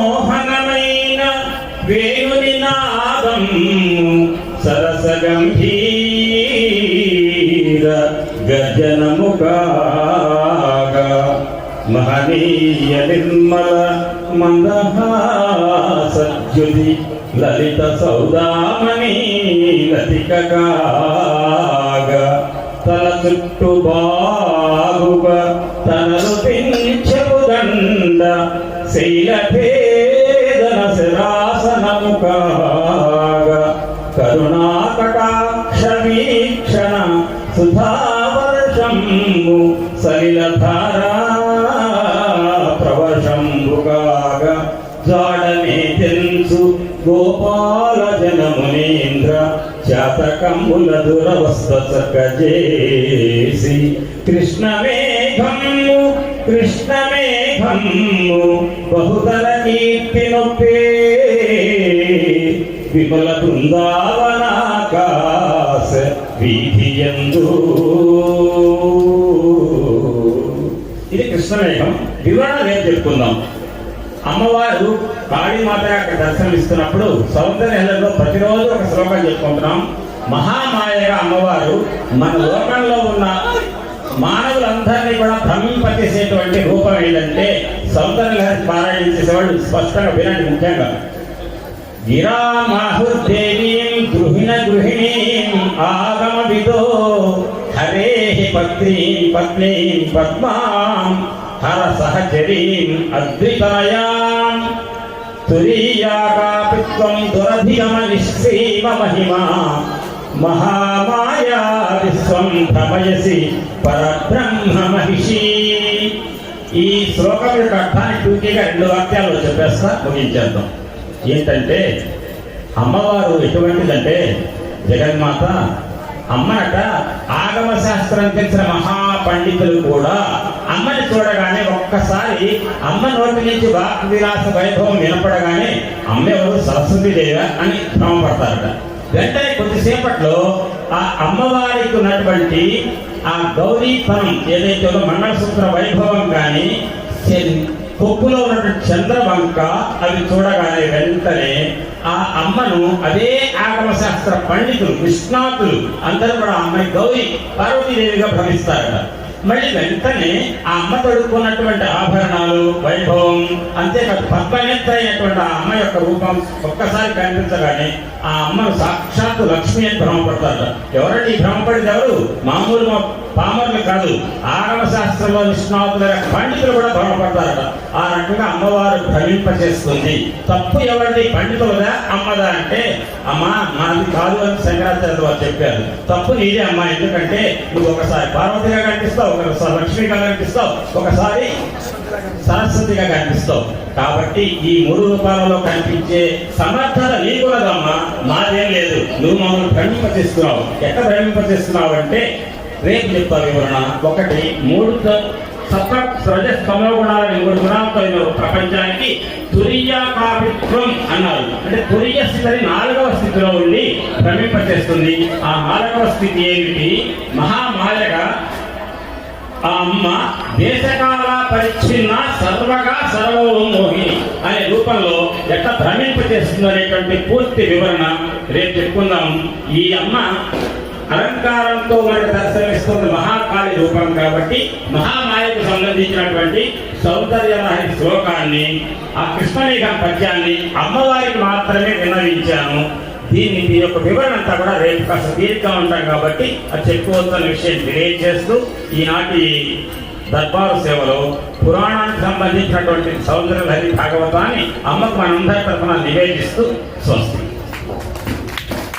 మోహనమైన వేణుని నాదం సరస గంభీర గర్జనము మహనీయ నిర్మల మందహాసద్యుతి లలిత సౌదామణి లతిక తల చుట్టు బాగుగా తనను పెంచెవు దండ కరుణాకటాక్ష సుధావర్షంబు సలిలధారా ప్రవశంబుగాగా జాడనే తెలుసు గోపాల జనమునీంద్ర శాతకముల దురవస్థ చక్కజేసి కృష్ణమేఘము కృష్ణమేఘము బహుతర కీర్తి నొప్పే విమల బృందావనాకాశ వీధియందు. ఇది కృష్ణమేఘం వివరణ రేపు చెప్పుకుందాం? అమ్మవారు కాళీమాత యొక్క దర్శనం ఇస్తున్నప్పుడు నెలలో ప్రతిరోజు ఒక శ్లోకం చెప్పుకుంటున్నాం. మహామాయగా అమ్మవారు మన లోకంలో ఉన్న మానవులందరినీ కూడా భ్రమింపచేసేటువంటి రూపం ఏంటంటే సౌందర్య పారాయణ చేసేవాళ్ళు స్పష్టంగా వినండి ముఖ్యంగా. గిరామాహుర్దేవీం గృహిణ గృహిణీం ఆగమ విదో హరే పత్నీం పత్నీం పద్మాం హర సహచరీం అద్వితాయాం తురీయాకాపిత్వం దురధిగమ నిశ్రీమ మహిమా మహామాయా విశ్వం భ్రమయసి పరబ్రహ్మ మహిషి ఈ శ్లోకం యొక్క అర్థాన్ని టూకీగా రెండు వాక్యాలు చెప్పేస్తా ముగించేద్దాం. ఏంటంటే అమ్మవారు ఎటువంటిదంటే జగన్మాత అమ్మనట ఆగమ శాస్త్రం తెలిసిన మహా పండితులు కూడా అమ్మని చూడగానే ఒక్కసారి అమ్మ నోటి నుంచి వాక్ విలాస వైభవం వినపడగానే అమ్మ ఎవరు సరస్వతి దేవ అని భ్రమపడతారట వెంటనే కొద్దిసేపట్లో ఆ అమ్మవారికి ఉన్నటువంటి ఆ గౌరీతనం ఏదైతే మండల సూత్ర వైభవం కానీ కొప్పులో ఉన్నటువంటి చంద్రవంక అవి చూడగానే వెంటనే ఆ అమ్మను అదే ఆగమశాస్త్ర పండితులు నిష్ణాతులు అందరూ కూడా అమ్మాయి గౌరీ పార్వతీదేవిగా భ్రమిస్తారట. మళ్ళీ వెంటనే ఆ అమ్మ తడుక్కున్నటువంటి ఆభరణాలు వైభవం అంతేకాదు పద్మనేత్ర అయినటువంటి ఆ అమ్మ యొక్క రూపం ఒక్కసారి కనిపించగానే ఆ అమ్మను సాక్షాత్తు లక్ష్మి అని భ్రమపడతారు. ఎవరండి ఈ భ్రమపడేది ఎవరు? మామూలు మా కాదు. ఆగమ శాస్త్రంలో నిష్ణాతుల పండితులు కూడా భ్రమపడతారట. ఆ రకంగా అమ్మవారు భ్రమింపచేస్తుంది. తప్పు ఎవరిది పండితులదా? అమ్మదా అంటే అమ్మ మాది కాదు అని శంకరాచార్య వారు చెప్పారు. తప్పు నీదే అమ్మ ఎందుకంటే నువ్వు ఒకసారి పార్వతిగా కనిపిస్తావు ఒకసారి లక్ష్మిగా కనిపిస్తావు ఒకసారి సరస్వతిగా కనిపిస్తావు. కాబట్టి ఈ మూడు రూపాలలో కనిపించే సమర్థత నీకున్నదమ్మా మాదేం లేదు. నువ్వు మమ్మల్ని భ్రమింపచేస్తున్నావు ఎక్కడ భ్రమింపచేస్తున్నావు అంటే రేపు చెప్తా వివరణ ఒకటి మూడు సప్త సత్వ సృజ గుణాలని మూడు గుణాలతో ఉన్న ప్రపంచానికి తురియకాపిత్వం అన్నారు. అంటే తురియ స్థితిని నాలుగవ స్థితిలో ఉండి భ్రమింపచేస్తుంది ఆ నాలుగవ స్థితి ఏమిటి? మహామాయగా ఆ అమ్మ దేశకాల పరిచ్ఛిన్న సర్వగా సర్వమోహిని. అనే రూపంలో ఎట్లా భ్రమింపచేస్తుంది అనేటువంటి పూర్తి వివరణ రేపు చెప్పుకుందాం. ఈ అమ్మ అలంకారంతో మనకు దర్శనమిస్తుంది మహాకాళి రూపం కాబట్టి మహామాయకు సంబంధించినటువంటి సౌందర్యలహరి శ్లోకాన్ని ఆ కృష్ణలేఖం పద్యాన్ని అమ్మవారికి మాత్రమే విన్నవించాను దీని దీని యొక్క వివరణ అంతా కూడా రేపు కాస్త తీరిగ్గా ఉంటాం కాబట్టి అది చెప్పుకోవాల్సిన విషయం తెలియజేస్తూ ఈనాటి దర్బారు సేవలో పురాణానికి సంబంధించినటువంటి సౌందర్య భాగవతాన్ని అమ్మకు మనందరి తరఫున నివేదిస్తూ స్వస్తి.